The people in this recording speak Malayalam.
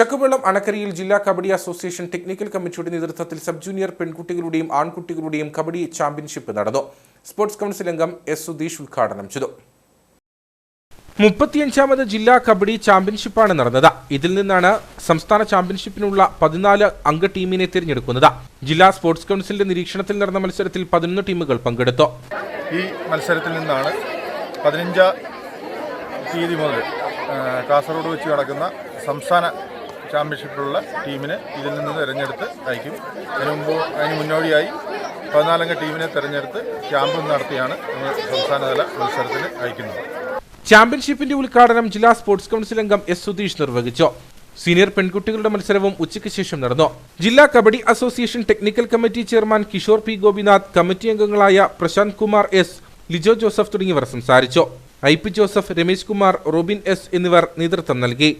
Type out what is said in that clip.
ചക്കുവെള്ളം അണക്കരയിൽ ജില്ലാ കബഡി അസോസിയേഷൻ ടെക്നിക്കൽ കമ്മിറ്റിയുടെ നേതൃത്വത്തിൽ സബ് ജൂനിയർ പെൺകുട്ടികളുടെയും ആൺകുട്ടികളുടെയും കബഡി ചാമ്പ്യൻഷിപ്പ് നടന്നു. സ്പോർട്സ് കൗൺസിൽ അംഗം എസ് സുധീഷ് ഉദ്ഘാടനം ചെയ്തു. മുപ്പത്തിയഞ്ചാമത് ജില്ലാ കബഡി ചാമ്പ്യൻഷിപ്പാണ് നടന്നത്. ഇതിൽ നിന്നാണ് സംസ്ഥാന ചാമ്പ്യൻഷിപ്പിനുള്ള പതിനാല് അംഗ ടീമിനെ തിരഞ്ഞെടുക്കുന്നത്. ജില്ലാ സ്പോർട്സ് കൗൺസിലിന്റെ നിരീക്ഷണത്തിൽ നടന്ന മത്സരത്തിൽ പതിനൊന്ന് ടീമുകൾ പങ്കെടുത്തു. ഈ മത്സരത്തിൽ നിന്നാണ് പതിനഞ്ചാം തീയതി മുതൽ കാസർഗോഡ് വെച്ച് നടക്കുന്ന സംസ്ഥാന ചാമ്പ്യൻഷിപ്പിലുള്ള ടീമിനെ ഇതിൽ നിന്ന് തിരഞ്ഞെടുത്ത് അയക്കും അതിന് മുമ്പ് അതിന് മുന്നോടിയായി പതിനാലംഗ ടീമിനെ തിരഞ്ഞെടുത്ത് ക്യാമ്പ് നടത്തിയാണ് സംസ്ഥാനതല മത്സരത്തിന് അയക്കുന്നത് ചാമ്പ്യൻഷിപ്പിന്റെ ഉദ്ഘാടനം ജില്ലാ സ്പോർട്സ് കൗൺസിൽ അംഗം എസ് സുധീഷ് നിർവഹിച്ചു. സീനിയർ പെൺകുട്ടികളുടെ മത്സരവും ഉച്ചയ്ക്ക് ശേഷം നടന്നു. ജില്ലാ kabaddi association technical committee chairman Kishore P Gopinath committee അംഗങ്ങളായ പ്രശാന്ത് കുമാർ എസ് ലിജോ ജോസഫ് തുടങ്ങിയവർ സംസാരിച്ചു. I P Joseph Ramesh Kumar Robin S എന്നിവർ നേതൃത്വം നൽകി.